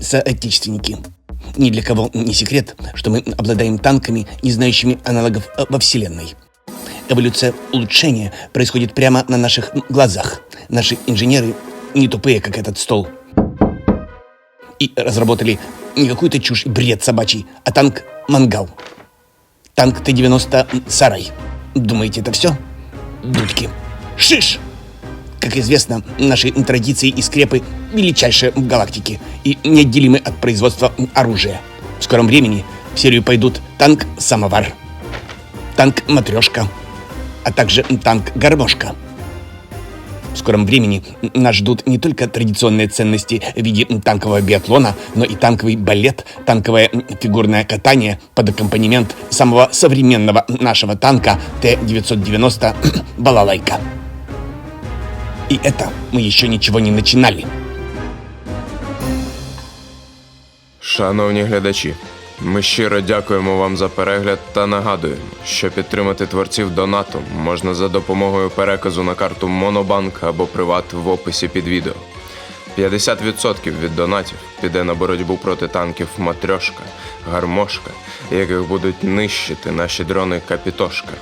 соотечественники. Ни для кого не секрет, что мы обладаем танками, не знающими аналогов э, во Вселенной. Эволюция улучшения происходит прямо на наших глазах. Наши инженеры не тупые, как этот стол. И разработали не какую-то чушь и бред собачий, а танк «Мангал». Танк Т-90 «Сарай». Думаете, это все? Дудки. Шиш! Как известно, наши традиции и скрепы величайшие в галактике и неотделимы от производства оружия. В скором времени в серию пойдут танк «Самовар», танк «Матрешка», а также танк «Гармошка». В скором времени нас ждут не только традиционные ценности в виде танкового биатлона, но и танковый балет, танковое фигурное катание под аккомпанемент самого современного нашего танка Т-990 «Балалайка». И это мы еще ничего не начинали. Шановні глядачі, ми щиро дякуємо вам за перегляд та нагадуємо, що підтримати творців донатом можна за допомогою переказу на карту Монобанк або Приват в описі під відео. 50% від донатів піде на боротьбу проти танків Матрьошка, Гармошка, яких будуть нищити наші дрони Капітошка.